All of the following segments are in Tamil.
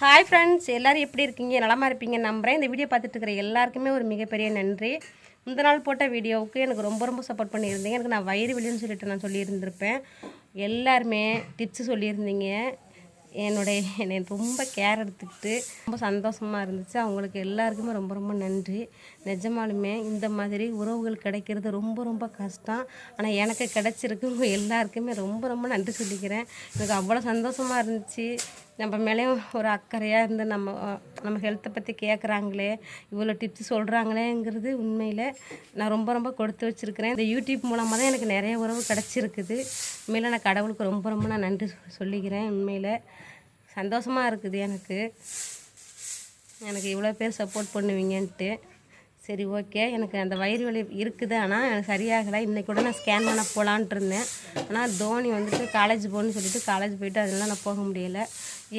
ஹாய் ஃப்ரெண்ட்ஸ் எல்லோரும் எப்படி இருக்கீங்க? நலமாக இருப்பீங்க நம்புறேன். இந்த வீடியோ பார்த்துட்டு இருக்கிற எல்லாருக்குமே ஒரு மிகப்பெரிய நன்றி. இந்த நாள் போட்ட வீடியோவுக்கு எனக்கு ரொம்ப ரொம்ப சப்போர்ட் பண்ணியிருந்தீங்க. எனக்கு நான் வயிறு வலின்னு சொல்லிட்டு நான் சொல்லியிருந்திருப்பேன். எல்லாருமே டிப்ஸ் சொல்லியிருந்தீங்க. என்னுடைய என்னை ரொம்ப கேர் எடுத்துக்கிட்டு ரொம்ப சந்தோஷமாக இருந்துச்சு. அவங்களுக்கு எல்லாருக்குமே ரொம்ப ரொம்ப நன்றி. நிஜமாலுமே இந்த மாதிரி உறவுகள் கிடைக்கிறது ரொம்ப ரொம்ப கஷ்டம். ஆனால் எனக்கு கிடச்சிருக்கு. உங்கள் எல்லாருக்குமே ரொம்ப ரொம்ப நன்றி சொல்லிக்கிறேன். எனக்கு அவ்வளோ சந்தோஷமாக இருந்துச்சு. நம்ம மேலேயும் ஒரு அக்கறையாக இருந்து நம்ம நம்ம ஹெல்த்தை பற்றி கேட்குறாங்களே இவ்வளோ டிப்ஸ் சொல்கிறாங்களேங்கிறது உண்மையில் நான் ரொம்ப ரொம்ப கொடுத்து வச்சுருக்கிறேன். இந்த யூடியூப் மூலமாக தான் எனக்கு நிறைய உறவு கிடச்சிருக்குது. உண்மையில் நான் கடவுளுக்கு ரொம்ப ரொம்ப நான் நன்றி சொ- சொல்லிக்கிறேன் உண்மையில். சந்தோஷமாக இருக்குது எனக்கு. எனக்கு இவ்வளோ பேர் சப்போர்ட் பண்ணுவீங்கன்ட்டு. சரி ஓகே. எனக்கு அந்த வயிறு வலி இருக்குது. ஆனால் எனக்கு சரியாகலை. இன்றைக்கி கூட நான் ஸ்கேன் பண்ண போகலான்ட்டு இருந்தேன். ஆனால் தோனி வந்துட்டு காலேஜ் போகணுன்னு சொல்லிட்டு காலேஜ் போயிட்டு அதெல்லாம் நான் போக முடியலை.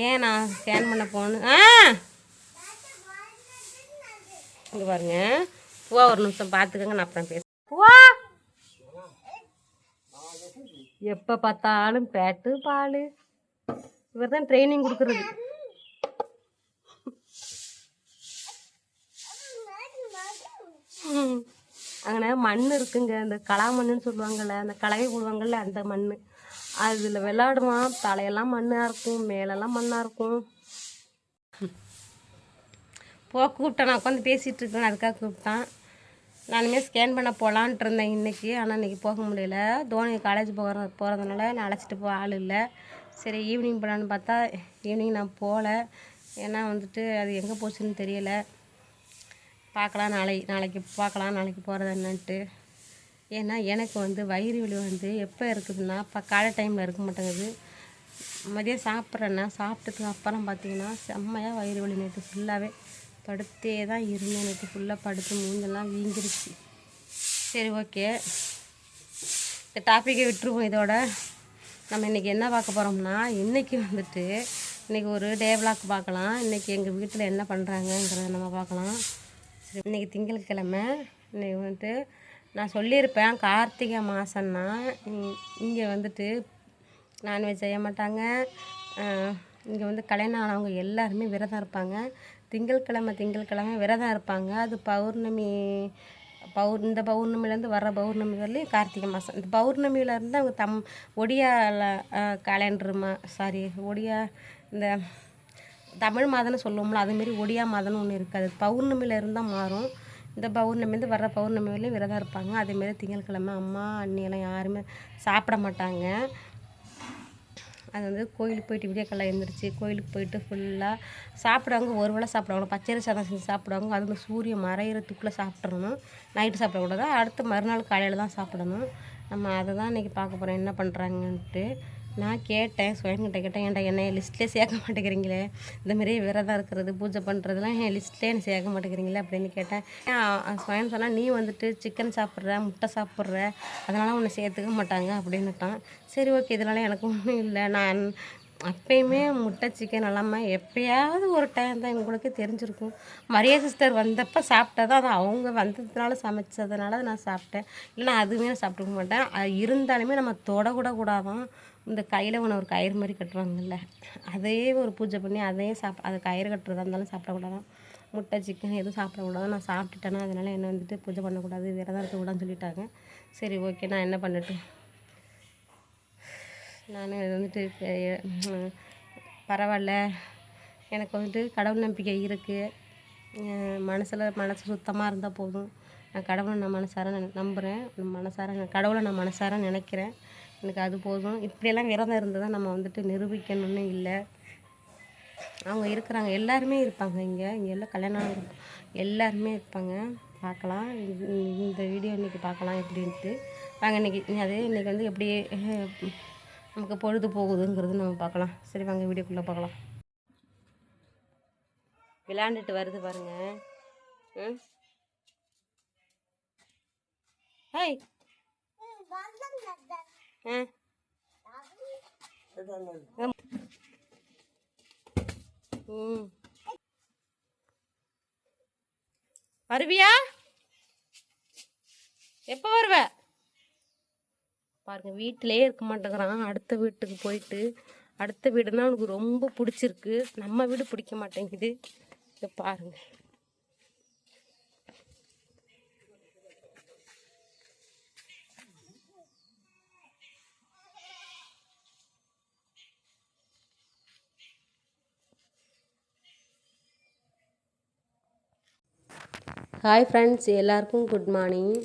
ஏன் நான் ஸ்கேன் பண்ண போகணும்? ஆ! இங்கே பாருங்க. பூவா ஒரு நிமிஷம் பார்த்துக்கோங்க நான் அப்புறம் பேசுகிறேன் பூவா! எப்போ பார்த்தாலும் பேட்டு பால். இவர் தான் ட்ரைனிங் கொடுக்குறது. அங்கே மண் இருக்குங்க. அந்த களா மண்ணுன்னு சொல்லுவாங்கள்ல அந்த கலவை போடுவாங்கள்ல அந்த மண் அதில் விளாடுவான் தலையெல்லாம் மண்ணாக இருக்கும் மேலெல்லாம் மண்ணாக இருக்கும். போ கூப்பிட்டேன். நான் உட்காந்து பேசிகிட்டு இருக்கேன். அதுக்காக கூப்பிட்டான். நானுமே ஸ்கேன் பண்ண போகலான்ட்டு இருந்தேன் இன்றைக்கி ஆனால் இன்றைக்கி போக முடியல. தோனி காலேஜ் போகிற போகிறதுனால நான் அழைச்சிட்டு போக ஆள் இல்லை. சரி ஈவினிங் போகலான்னு பார்த்தா ஈவினிங் நான் போகல ஏன்னா வந்துட்டு அது எங்கே போச்சுன்னு தெரியலை. பார்க்கலாம் நாளை நாளைக்கு பார்க்கலாம் நாளைக்கு போகிறது என்னன்ட்டு. ஏன்னா எனக்கு வந்து வயிறு வலி வந்து எப்போ இருக்குதுன்னா இப்போ காலை டைமில் இருக்க மாட்டேங்குது. மதியம் சாப்பிட்றேன்னா சாப்பிட்டதுக்கு அப்புறம் பார்த்தீங்கன்னா செம்மையாக வயிறு வலி நேற்று ஃபுல்லாகவே படுத்தே தான் இருந்தேன். நேற்று ஃபுல்லாக படுத்து மூஞ்செல்லாம் வீங்கிருச்சு. சரி ஓகே இந்த டாப்பிக்கை விட்டுருவோம் இதோட. நம்ம இன்றைக்கி என்ன பார்க்க போகிறோம்னா இன்றைக்கி வந்துட்டு இன்றைக்கி ஒரு டே விளாக் பார்க்கலாம். இன்றைக்கி எங்கள் வீட்டில் என்ன பண்ணுறாங்கங்கிறத நம்ம பார்க்கலாம். இன்றைக்கி திங்கட்கிழமை. இன்றைக்கி வந்துட்டு நான் சொல்லியிருப்பேன் கார்த்திகை மாதம்னா இங்கே வந்துட்டு நான்வெஜ் செய்ய மாட்டாங்க. இங்கே வந்து கல்யாணம் ஆனவங்க எல்லாருமே விரதம் இருப்பாங்க. திங்கட்கிழமை திங்கட்கிழமை விரதம் இருப்பாங்க. அது பௌர்ணமி பௌர் இந்த பௌர்ணமிலேருந்து வர பௌர்ணமி வரலையும் கார்த்திகை மாதம் இந்த பௌர்ணமியிலேருந்து அவங்க தம் ஒடியாவில் கேலண்டருமா சாரி ஒடியா இந்த தமிழ் மாதம்னு சொல்லுவோம்ல அதுமாரி ஒடியா மாதம்னு ஒன்று இருக்காது பௌர்ணமியில இருந்தால் மாறும். இந்த பௌர்ணமிலேருந்து வர பௌர்ணமி விரதம் இருப்பாங்க. அதேமாரி திங்கட்கிழமை அம்மா அண்ணியெல்லாம் யாருமே சாப்பிட மாட்டாங்க. அது வந்து கோயிலுக்கு போயிட்டு விடிய காலையில் எழுந்திரிச்சு கோயிலுக்கு போயிட்டு ஃபுல்லாக சாப்பிடுவாங்க. ஒரு வேளை சாப்பிடுவாங்க. பச்சரி சாதம் செஞ்சு சாப்பிடுவாங்க. அது வந்து சூரியன் மறையிறதுக்குள்ளே சாப்பிட்றணும் நைட்டு சாப்பிடக்கூடாது. அடுத்து மறுநாள் காலையில் தான் சாப்பிடணும். நம்ம அதை தான் இன்றைக்கி பார்க்க போகிறோம் என்ன பண்ணுறாங்கன்ட்டு நான் கேட்டேன் சுயன்கிட்ட கேட்டேன் ஏன்டா என்ன லிஸ்ட்லேயே சேர்க்க மாட்டேங்கிறீங்களே? இந்த மாதிரி விரதம் இருக்கிறது பூஜை பண்ணுறதுலாம் என் லிஸ்ட்லேயே என்ன சேர்க்க மாட்டேங்கிறீங்களே? அப்படின்னு கேட்டேன். ஏன் சுயன் சொன்னால் நீ வந்துட்டு சிக்கன் சாப்பிட்ற முட்டை சாப்பிட்ற அதனால் உன்னை சேர்த்துக்க மாட்டாங்க அப்படின்னுட்டான். சரி ஓகே இதனால எனக்கு ஒன்றும் இல்லை. நான் அப்பயுமே முட்டை சிக்கன் எல்லாமே எப்பயாவது ஒரு டைம் தான் எங்களுக்கு தெரிஞ்சிருக்கும். மரியா சிஸ்டர் வந்தப்போ சாப்பிட்டா அது அவங்க வந்ததுனால சமைச்சதுனால நான் சாப்பிட்டேன். இல்லைனா அதுவுமே நான் சாப்பிட்டுக்க மாட்டேன். அது இருந்தாலுமே நம்ம தொடக்கூட கூடாதான் இந்த கையில் ஒன்று ஒரு கயிறு மாதிரி கட்டுவாங்கல்ல அதையே ஒரு பூஜை பண்ணி அதையும் சாப் அது கயிறு கட்டுறதா இருந்தாலும் சாப்பிடக்கூடாதான் முட்டை சிக்கன் எதுவும் சாப்பிடக்கூடாது நான் சாப்பிட்டுட்டேன்னா அதனால் என்ன வந்துட்டு பூஜை பண்ணக்கூடாது விரதம் இருக்கக்கூடாதுன்னு சொல்லிட்டாங்க. சரி ஓகே நான் என்ன பண்ணட்டும்? நான் வந்துட்டு பரவாயில்ல. எனக்கு வந்துட்டு கடவுள் நம்பிக்கை இருக்குது மனசில் மனசு சுத்தமாக இருந்தால் போதும். நான் கடவுளை நான் மனசார நம்புகிறேன் மனசார கடவுளை நான் மனசார நினைக்கிறேன். எனக்கு அது போதும். இப்படியெல்லாம் விரதம் இருந்து தான் நம்ம வந்துட்டு நிரூபிக்கணும்னு இல்லை. அவங்க இருக்கிறாங்க. எல்லாருமே இருப்பாங்க இங்கே. இங்கே எல்லாம் கல்யாணம் எல்லாருமே இருப்பாங்க. பார்க்கலாம். இந்த- வீடியோ இன்றைக்கி பார்க்கலாம் எப்படின்ட்டு. வாங்க இன்றைக்கி அது இன்றைக்கி வந்து எப்படி நமக்கு பொழுது போகுதுங்கிறது நம்ம பார்க்கலாம். சரி வாங்க வீடியோக்குள்ளே பார்க்கலாம். விளையாண்டுட்டு வருது பாருங்க. ம். ஹாய். வருவியா எப்போ வருவ? பாருங்க வீட்டிலே இருக்க மாட்டேங்கிறான். அடுத்த வீட்டுக்கு போயிட்டு அடுத்த வீடுனா அவனுக்கு ரொம்ப பிடிச்சிருக்கு. நம்ம வீடு பிடிக்க மாட்டேங்குது. இதை பாருங்கள் ஹாய் ஃப்ரெண்ட்ஸ் எல்லாருக்கும் குட் மார்னிங்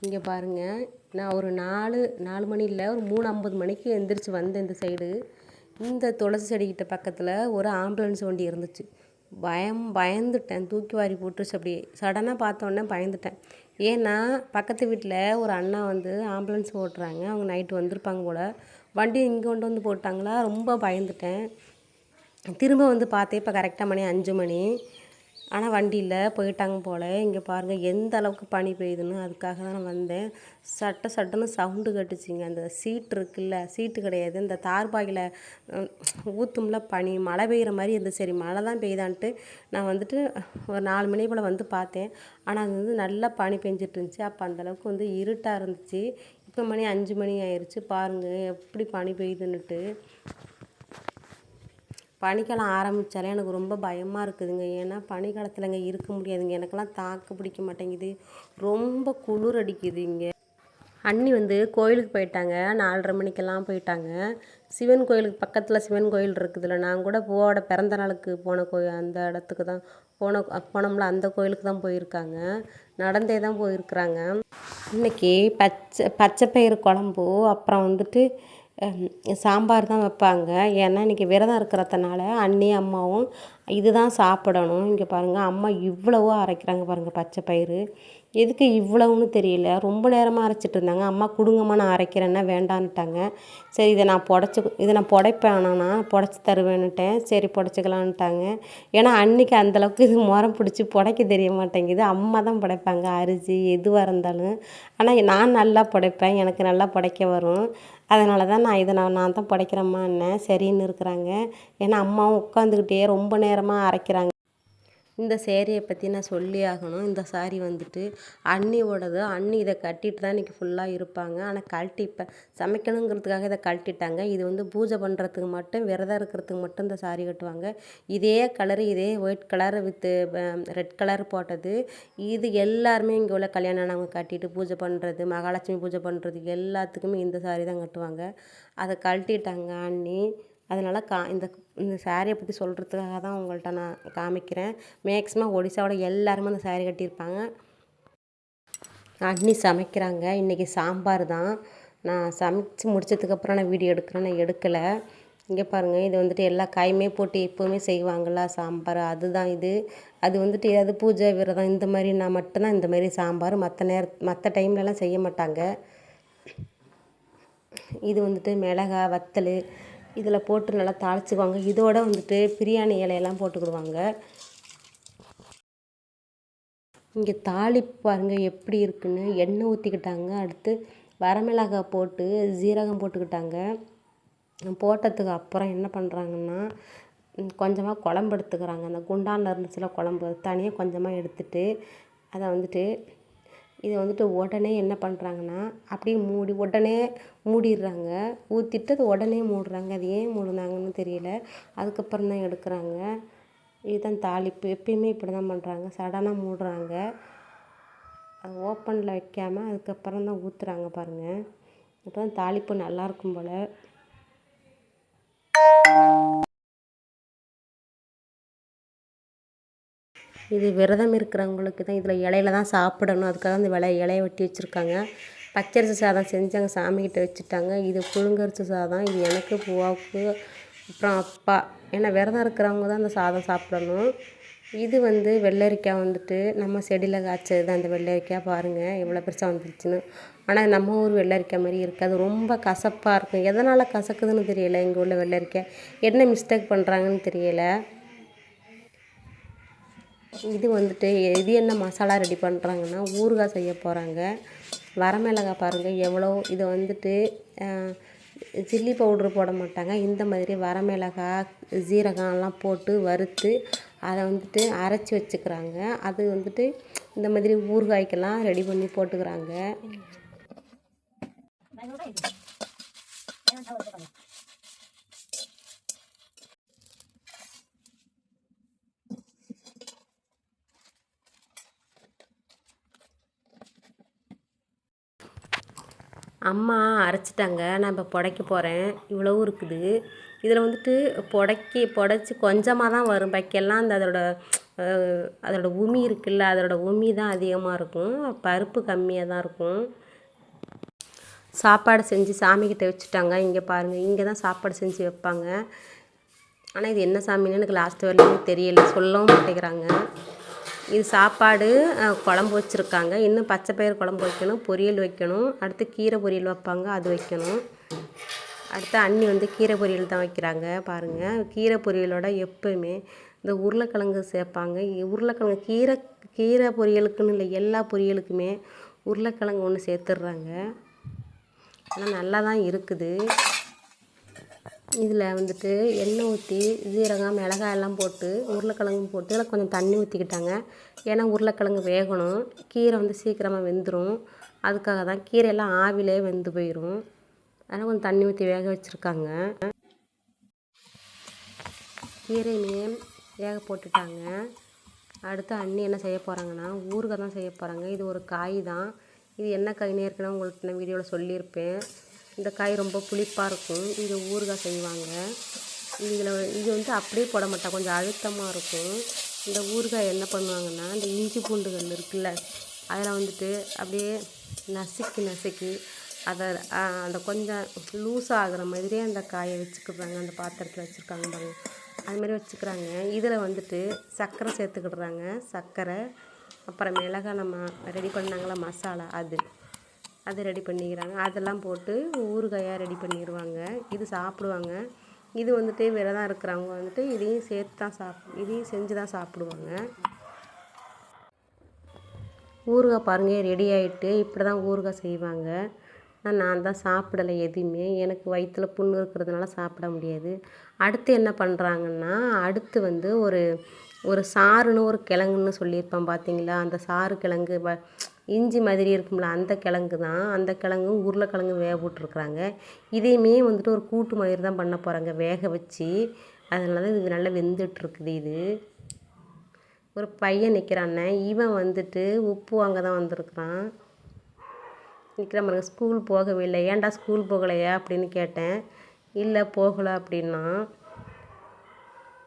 இங்கே பாருங்கள் நான் ஒரு நாலு நாலு மணி இல்லை ஒரு மூணு ஐம்பது மணிக்கு எந்திரிச்சு வந்தேன் இந்த சைடு இந்த துளசி செடிக்கிட்ட பக்கத்தில் ஒரு ஆம்புலன்ஸ் வண்டி இருந்துச்சு. பயம் பயந்துட்டேன். தூக்கி வாரி போட்டுருச்சு அப்படியே. சடனாக பார்த்தோன்னே பயந்துட்டேன். ஏன்னா பக்கத்து வீட்டில் ஒரு அண்ணா வந்து ஆம்புலன்ஸ் ஓட்டுறாங்க. அவங்க நைட்டு வந்திருப்பாங்க போல். வண்டி இங்கே கொண்டு வந்து போட்டாங்களா? ரொம்ப பயந்துட்டேன். திரும்ப வந்து பார்த்தேன் இப்போ கரெக்டாக மணி அஞ்சு மணி. ஆனால் வண்டியில் போயிட்டாங்க போல். இங்கே பாருங்கள் எந்த அளவுக்கு பனி பெய்யுதுன்னு அதுக்காக தான் நான் வந்தேன். சட்ட சட்டுன்னு சவுண்டு கட்டுச்சிங்க. அந்த சீட் இருக்குல்ல சீட்டு கிடையாது. இந்த தார்பாயில் ஊற்றும்ல பனி மழை பெய்கிற மாதிரி இருந்துச்சு. சரி மழை தான் பெய்யுதான்ட்டு நான் வந்துட்டு ஒரு நாலு மணி போல் வந்து பார்த்தேன். ஆனால் அது வந்து நல்லா பனி பெஞ்சிட்டு இருந்துச்சு அப்போ அந்தளவுக்கு வந்து இருட்டாக இருந்துச்சு. இப்போ மணி அஞ்சு மணி ஆயிடுச்சு பாருங்கள் எப்படி பனி பெய்யுதுன்னுட்டு. பனிக்காலம் ஆரம்பித்தாலே எனக்கு ரொம்ப பயமாக இருக்குதுங்க. ஏன்னா பனிக்காலத்தில் இங்கே இருக்க முடியாதுங்க. எனக்கெல்லாம் தாக்கு பிடிக்க மாட்டேங்குது. ரொம்ப குளிர் அடிக்குது இங்கே அண்ணி வந்து கோயிலுக்கு போயிட்டாங்க. நாலரை மணிக்கெல்லாம் போயிட்டாங்க. சிவன் கோயிலுக்கு பக்கத்தில் சிவன் கோயில் இருக்குதுல்ல. நான் கூட பூவோட பிறந்த நாளுக்கு போன கோயில் அந்த இடத்துக்கு தான் போன போனோம்ல அந்த கோயிலுக்கு தான் போயிருக்காங்க. நடந்தே தான் போயிருக்கிறாங்க. இன்றைக்கி பச்சை பச்சை பயிறு குழம்பு அப்புறம் வந்துட்டு சாம்பார் தான் வைப்பாங்க. ஏன்னா இன்றைக்கி விரதம் இருக்கிறதுனால அண்ணி அம்மாவும் இது தான் சாப்பிடணும். இங்கே பாருங்கள் அம்மா இவ்வளவோ அரைக்கிறாங்க பாருங்கள் பச்சை பயிறு. எதுக்கு இவ்வளவுன்னு தெரியல. ரொம்ப நேரமாக அரைச்சிட்டு இருந்தாங்க. அம்மா கொடுங்கம்மா நான் அரைக்கிறேன்னா வேண்டான்ட்டாங்க சரி இதை நான் புடச்சி இதை நான் புடைப்பேன். ஆனால் நான் புடச்சி தருவேன்னுட்டேன். சரி புடச்சிக்கலான்ட்டாங்க ஏன்னா அன்றைக்கி அந்தளவுக்கு இது முறம் பிடிச்சி புடைக்க தெரிய மாட்டேங்குது. அம்மா தான் புடைப்பாங்க. அரிசி எதுவாக இருந்தாலும். ஆனால் நான் நல்லா புடைப்பேன். எனக்கு நல்லா புடைக்க வரும். அதனால தான் நான் இதை நான் நான் தான் புடைக்கிறேம்மான்னேன் சரின்னு இருக்கிறாங்க. ஏன்னா அம்மாவும் உட்காந்துக்கிட்டே ரொம்ப நேரமாக அரைக்கிறாங்க. இந்த சேரீயை பற்றி நான் சொல்லி ஆகணும். இந்த சாரீ வந்துட்டு அண்ணியோடது அண்ணி இதை கட்டிட்டு தான் இன்றைக்கி ஃபுல்லாக இருப்பாங்க. ஆனால் கழட்டி இப்போ சமைக்கணுங்கிறதுக்காக இதை கழட்டிட்டாங்க. இது வந்து பூஜை பண்ணுறதுக்கு மட்டும் விரதம் இருக்கிறதுக்கு மட்டும் இந்த சாரீ கட்டுவாங்க. இதே கலரு இதே ஒயிட் கலர் வித்து ரெட் கலர் போட்டது. இது எல்லாருமே இங்கே உள்ள கல்யாணம் ஆனவங்க கட்டிட்டு பூஜை பண்ணுறது மகாலட்சுமி பூஜை பண்ணுறது எல்லாத்துக்குமே இந்த சாரீ தான் கட்டுவாங்க. அதை கழட்டிட்டாங்க அண்ணி அதனால் கா இந்த இந்த சாரியை பற்றி சொல்கிறதுக்காக தான் உங்கள்கிட்ட நான் காமிக்கிறேன். மேக்ஸிமம் ஒடிசாவோட எல்லாருமே அந்த சாரீ கட்டியிருப்பாங்க. அண்ணி சமைக்கிறாங்க. இன்றைக்கி சாம்பார் தான். நான் சமைச்சு முடிச்சதுக்கப்புறம் நான் வீடியோ எடுக்கிறேன். நான் எடுக்கலை. இங்கே பாருங்கள் இது வந்துட்டு எல்லா காயுமே போட்டு எப்போவுமே செய்வாங்களா சாம்பார். அதுதான் இது. அது வந்துட்டு ஏதாவது பூஜை விரதம் இந்த மாதிரி நான் மட்டும்தான் இந்த மாதிரி சாம்பார். மற்ற நேர மற்ற டைம்லலாம் செய்ய மாட்டாங்க. இது வந்துட்டு மிளகா வத்தல் இதில் போட்டு நல்லா தாளிச்சுக்குவாங்க. இதோட வந்துட்டு பிரியாணி இலையெல்லாம் போட்டுக்கிடுவாங்க. இங்கே தாளிப்பு பாருங்கள் எப்படி இருக்குன்னு. எண்ணெய் ஊற்றிக்கிட்டாங்க அடுத்து வரமிளகாய் போட்டு ஜீரகம் போட்டுக்கிட்டாங்க. போட்டதுக்கு அப்புறம் என்ன பண்ணுறாங்கன்னா கொஞ்சமாக குழம்பு எடுத்துக்கிறாங்க. அந்த குண்டானில் இருந்துச்சுல குழம்பு தனியாக கொஞ்சமாக எடுத்துகிட்டு அதை வந்துட்டு இதை வந்துட்டு உடனே என்ன பண்ணுறாங்கன்னா அப்படியே மூடி உடனே மூடிடுறாங்க. ஊற்றிட்டு அது உடனே மூடுறாங்க. அது ஏன் மூடினாங்கன்னு தெரியல. அதுக்கப்புறம் தான் எடுக்கிறாங்க. இதுதான் தாளிப்பு. எப்பயுமே இப்படி தான் பண்ணுறாங்க சடனாக மூடுறாங்க. அது ஓப்பனில் வைக்காமல் அதுக்கப்புறம் தான் ஊற்றுறாங்க பாருங்கள் அப்போ தான் தாளிப்பு நல்லாயிருக்கும் போல். இது விரதம் இருக்கிறவங்களுக்கு தான் இதில் இலையில தான் சாப்பிடணும். அதுக்காக அந்த விலை இலைய வெட்டி வச்சுருக்காங்க. பச்சரிசி சாதம் செஞ்சாங்க சாமிக்கிட்ட வச்சுட்டாங்க. இது புழுங்கரிசி சாதம் இது எனக்கு பூவாவுக்கு அப்புறம் அப்பா. ஏன்னா விரதம் இருக்கிறவங்க தான் அந்த சாதம் சாப்பிடணும். இது வந்து வெள்ளரிக்காய் வந்துட்டு நம்ம செடியில் காய்ச்சது தான். அந்த வெள்ளரிக்காய் பாருங்கள் எவ்வளோ பெருசாக வந்துருச்சுன்னு. ஆனால் நம்ம ஊர் வெள்ளரிக்காய் மாதிரி இருக்காது. ரொம்ப கசப்பாக இருக்கும். எதனால் கசக்குதுன்னு தெரியலை இங்கே உள்ள வெள்ளரிக்காய். என்ன மிஸ்டேக் பண்ணுறாங்கன்னு தெரியலை. இது வந்துட்டு இது என்ன மசாலா ரெடி பண்ணுறாங்கன்னா ஊறுகாய் செய்ய போகிறாங்க வரமிளகாய் பாருங்கள் எவ்வளோ இதை வந்துட்டு சில்லி பவுட்ரு போட மாட்டாங்க. இந்த மாதிரி வரமிளகாய் ஜீரகம்லாம் போட்டு வறுத்து அதை வந்துட்டு அரைச்சி வச்சுக்கிறாங்க. அது வந்துட்டு இந்த மாதிரி ஊறுகாய்க்கெல்லாம் ரெடி பண்ணி போட்டுக்கிறாங்க. அம்மா அரைச்சிட்டாங்க. நான் இப்போ புடைக்க போகிறேன் இவ்வளவும் இருக்குது. இதில் வந்துட்டு புடைக்கி புடச்சி கொஞ்சமாக தான் வரும். பாக்கியெல்லாம் அந்த அதோட அதோட உமி இருக்குல்ல அதோட உமி தான் அதிகமாக இருக்கும். பருப்பு கம்மியாக தான் இருக்கும். சாப்பாடு செஞ்சு சாமிக்கிட்ட வச்சுட்டாங்க. இங்கே பாருங்கள் இங்கே தான் சாப்பாடு செஞ்சு வைப்பாங்க. ஆனால் இது என்ன சாமின்னு எனக்கு லாஸ்ட் வரையிலும் தெரியல. சொல்லவும் மாட்டேங்கிறாங்க. இது சாப்பாடு குழம்பு வச்சுருக்காங்க. இன்னும் பச்சை பயிறு குழம்பு வைக்கணும் பொரியல் வைக்கணும். அடுத்து கீரை பொரியல் வைப்பாங்க அது வைக்கணும். அடுத்து அண்ணி வந்து கீரை பொரியல் தான் வைக்கிறாங்க பாருங்கள் கீரை பொரியலோட எப்போயுமே இந்த உருளைக்கிழங்கு சேர்ப்பாங்க. உருளைக்கிழங்கு கீரை கீரை பொரியலுக்குன்னு இல்லை எல்லா பொரியலுக்குமே உருளைக்கிழங்கு ஒன்று சேர்த்துடுறாங்க. ஆனால் நல்லா தான் இருக்குது. இதில் வந்துட்டு எண்ணெய் ஊற்றி ஜீரகம் மிளகாய் எல்லாம் போட்டு உருளைக்கிழங்கும் போட்டு அதில் கொஞ்சம் தண்ணி ஊற்றிக்கிட்டாங்க ஏன்னா உருளைக்கிழங்கு வேகணும். கீரை வந்து சீக்கிரமாக வெந்துடும் அதுக்காக தான் கீரையெல்லாம் ஆவிலே வெந்து போயிடும் அதனால் கொஞ்சம் தண்ணி ஊற்றி வேக வச்சுருக்காங்க. கீரையுமே வேக போட்டுட்டாங்க. அடுத்து அண்ணி என்ன செய்ய போகிறாங்கன்னா ஊறுகாய் தான் செய்ய போகிறாங்க இது ஒரு காய் தான். இது என்ன காய்னு ஏற்கனவே உங்களுக்கு நான் வீடியோவில் சொல்லியிருப்பேன். இந்த காய் ரொம்ப புளிப்பாக இருக்கும். இது ஊறுகாய் செய்வாங்க. இதில் இது வந்து அப்படியே போட மாட்டாங்க கொஞ்சம் அழுத்தமாக இருக்கும். இந்த ஊறுகாய் என்ன பண்ணுவாங்கன்னா இந்த இஞ்சி பூண்டுகள் இருக்குல்ல அதில் வந்துட்டு அப்படியே நசுக்கி நசுக்கி அதை அந்த கொஞ்சம் லூஸ் ஆகிற மாதிரியே அந்த காயை வச்சுக்கிறாங்க. அந்த பாத்திரத்தில் வச்சுருக்காங்க பாருங்க. அது மாதிரி வச்சுக்கிறாங்க. இதில் வந்துட்டு சர்க்கரை சேர்த்துக்கிடுறாங்க. சர்க்கரை அப்புறம் மிளகாய் நம்ம ரெடி பண்ணாங்களா மசாலா அது. அது ரெடி பண்ணிக்கிறாங்க. அதெல்லாம் போட்டு ஊறுகாயாக ரெடி பண்ணிடுவாங்க இது சாப்பிடுவாங்க. இது வந்துட்டு விரதம் இருக்கிறவங்க வந்துட்டு இதையும் சேர்த்து தான் சாப் இதையும் செஞ்சு தான் சாப்பிடுவாங்க. ஊறுகாய் பாருங்கள் ரெடி ஆகிட்டு இப்படி தான் ஊறுகாய் செய்வாங்க. ஆனால் நான் தான் சாப்பிடலை எதுவுமே. எனக்கு வயிற்றுல புண்ணு இருக்கிறதுனால சாப்பிட முடியாது. அடுத்து என்ன பண்ணுறாங்கன்னா அடுத்து வந்து ஒரு ஒரு சாறுன்னு ஒரு கிழங்குன்னு சொல்லியிருப்பேன் பார்த்தீங்களா அந்த சாறு கிழங்கு வ இஞ்சி மாதிரி இருக்கும்ல அந்த கிழங்கு தான். அந்த கிழங்கும் உருளைக்கிழங்கு வேக விட்டுருக்குறாங்க இதையுமே வந்துட்டு ஒரு கூட்டு மாதிரி தான் பண்ண போகிறாங்க வேக வச்சு. அதனால தான் இது நல்லா வெந்துட்டுருக்குது இது. ஒரு பையன் நிற்கிறான்ன இவன் வந்துட்டு உப்பு வாங்க தான் வந்திருக்கிறான். நிற்கிற பாருங்க ஸ்கூல் போகவே இல்லை. ஏன்டா ஸ்கூல் போகலையா அப்படின்னு கேட்டேன். இல்லை போகலை அப்படின்னா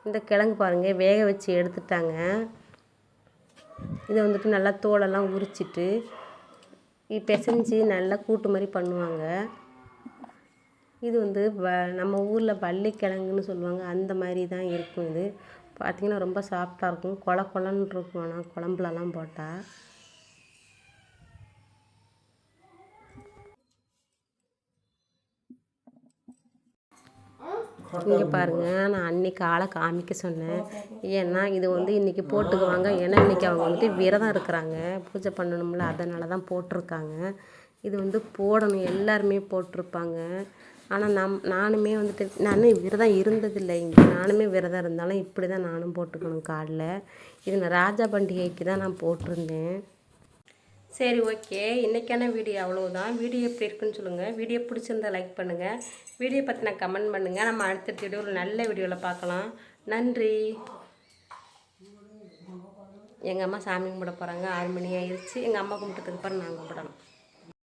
இந்த கிழங்கு பாருங்கள் வேக வச்சு எடுத்துட்டாங்க. இதை வந்துட்டு நல்லா தோலெல்லாம் உரிச்சிட்டு பிசைஞ்சு நல்லா கூட்டு மாதிரி பண்ணுவாங்க. இது வந்து வ நம்ம ஊரில் வள்ளிக்கிழங்குன்னு சொல்லுவாங்க. அந்த மாதிரி தான் இருக்கும் இது. பார்த்திங்கன்னா ரொம்ப சாஃப்டாக இருக்கும். கொல கொலன்னு இருக்கும். ஆனால் குழம்புலலாம் போட்டால் இங்கே பாருங்க நான் அன்னைக்கு ஆளை காமிக்க சொன்னேன். ஏன்னா இது வந்து இன்றைக்கி போட்டுக்குவாங்க. ஏன்னா இன்றைக்கி அவங்க வந்துட்டு விரதம் இருக்கிறாங்க. பூஜை பண்ணணும்ல அதனால தான் போட்டிருக்காங்க. இது வந்து போடணும். எல்லாருமே போட்டிருப்பாங்க. ஆனால் நம் நானுமே வந்துட்டு நான் விரதம் இருந்ததில்லை. இங்கே நானுமே விரதம் இருந்தாலும் இப்படி தான் நானும் போட்டுக்கணும் காலில். இது நான் ராஜா பண்டிகைக்கு தான் நான் போட்டிருந்தேன். சரி ஓகே. இன்றைக்கான வீடியோ அவ்வளோதான் வீடியோ எப்படி இருக்குன்னு சொல்லுங்கள் வீடியோ பிடிச்சிருந்தா லைக் பண்ணுங்கள் வீடியோ பற்றின கமெண்ட் பண்ணுங்கள் நம்ம அடுத்த வீடியோவில் நல்ல வீடியோவில் பார்க்கலாம். நன்றி. எங்கள் அம்மா சாமி கும்பிட போகிறாங்க ஆறு மணி ஆயிடுச்சு எங்கள் அம்மா கும்பிட்டதுக்கு அப்புறம் நான் கும்பிடணும்.